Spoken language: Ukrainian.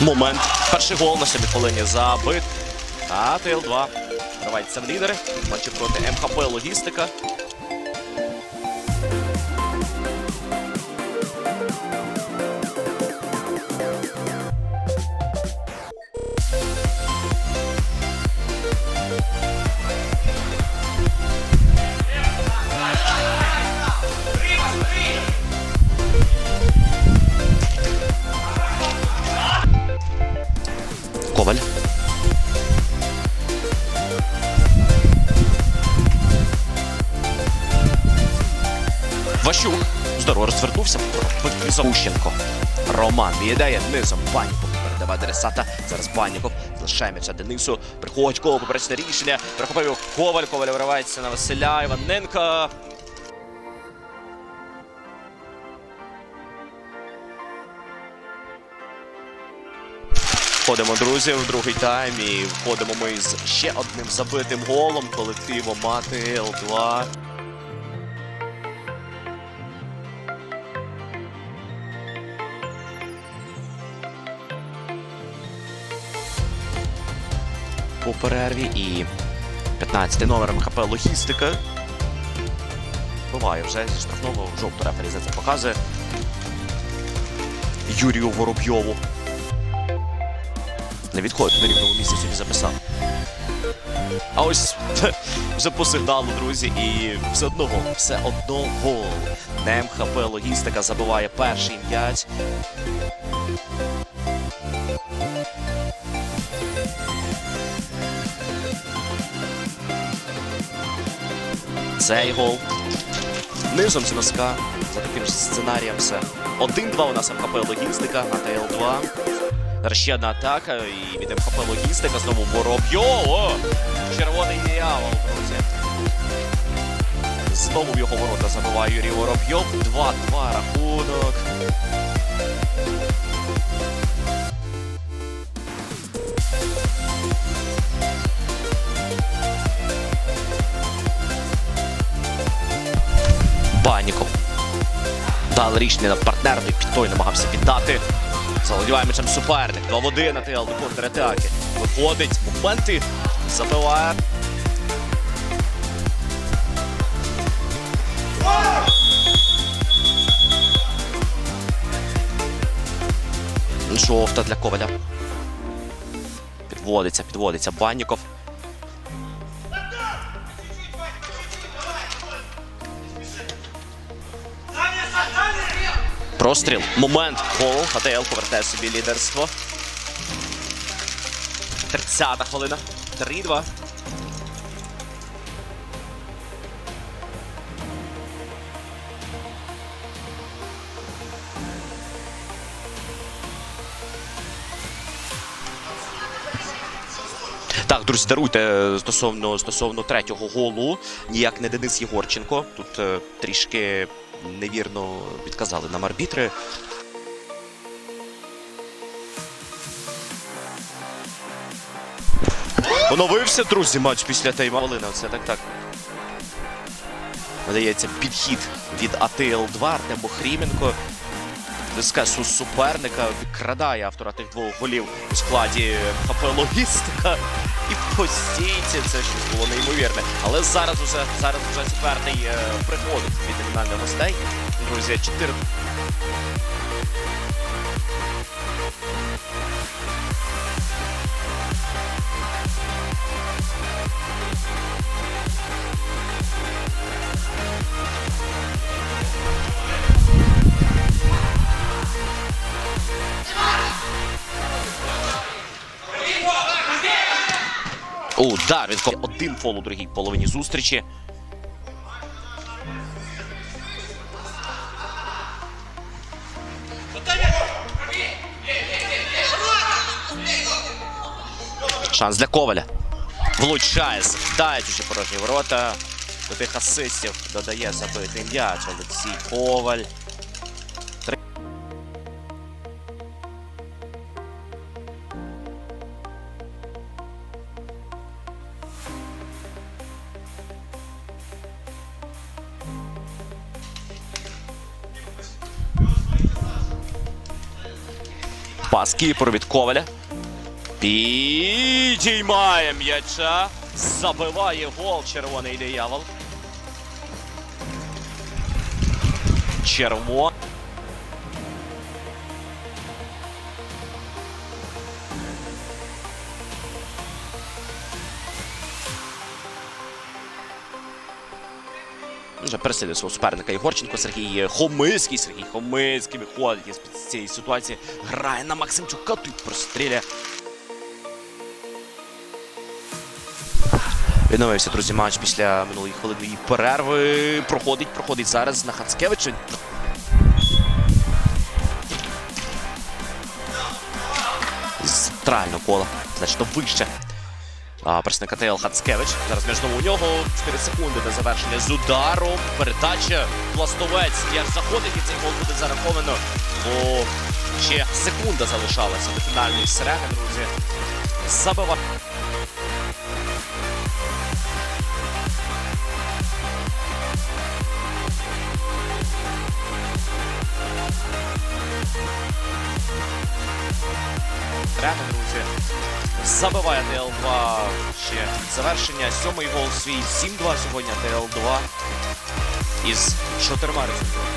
момент. Перший гол на сьомій хвилині забит. А ТЛ-2 вривається в лідери. Матчі проти МХП Логістика. Ващук. Здорово розвернувся. Запущенко. Роман віддає низом. Баніков передаває адресата. Зараз Баніков залишає м'яча Денису. Приходить коло поперечне рішення. Перехопив його Коваль. Коваль виривається на Василя Іваненка. Входимо, друзі, в другий тайм і входимо ми з ще одним забитим голом колективу Мати Л2. По перерві і 15 номер МХП Логістика. Буває вже зі штрафного жовту рефері за це показує. Юрію Воробйову. Не відходить на рівному місці собі записав. А ось вже по сигналу, друзі, і все одно гол. Все одно гол. Не МХП Логістика забиває перший м'яч. Цей гол. Низом з носка. За таким ж сценарієм все. 1-2 у нас МХП Логістика на ТЛ-2. Зараз ще одна атака і від МХП Логістика знову Воробйов. Червоний диявол, друзі. Знову в його ворота забиває Юрій Воробйов. 2-2 рахунок. Баніков. Дали рішення на партнерний під той намагався віддати. Заволодіває мечем суперник. 2 в 1 на ТЛ до контратаки. Виходить, моменти. Забиває. Жовта для Коваля. Підводиться, підводиться Банніков. Простріл. Момент. Гол. АТЛ повертає собі лідерство. 30-та хвилина. 3-2. Так, друзі, даруйте стосовно стосовно третього голу. Ніяк не Денис Єгорченко. Тут е, трішки невірно підказали нам арбітри. Поновився, друзі, матч після тайма. Волина, це так так. Видається підхід від АТЛ-2 Артем Бохріменко. Тиска суперника, відкрадає автора тих двох голів у складі ХП Логістика. Постійці це щось було неймовірне. Але зараз уже зараз уже четвертий е, приходить від номінальних гостей. Друзі, 4 Удар від один фол у другій половині зустрічі. Шанс для Коваля. Влучає, здаючи порожні ворота. До тих асистів додає забитий м'яч Олексій Коваль. Пас Кіпру від Коваля. Підіймає м'яча. Забиває гол червоний диявол. Червон. Вже переслідує свого суперника Єгорченко, Сергій Хомиський. Сергій Хомиський виходить із цієї ситуації. Грає на Максимчука, тут простріляє. Відновився, друзі, матч після минулої хвилинної перерви. Проходить, проходить зараз на Хацкевича. З центрального кола, значно вище. А, Представник АТЛ Хацкевич. Зараз між у нього 4 секунди до завершення з ударом. Передача. Пластовець. Як заходить і цей гол буде зараховано. Бо ще секунда залишалася до фінальної сирени, друзі. Забива. Сирени, друзі. Забиває ТЛ2 ще завершення. Сьомий гол свій 7-2 сьогодні ТЛ2 із чотирма результатами.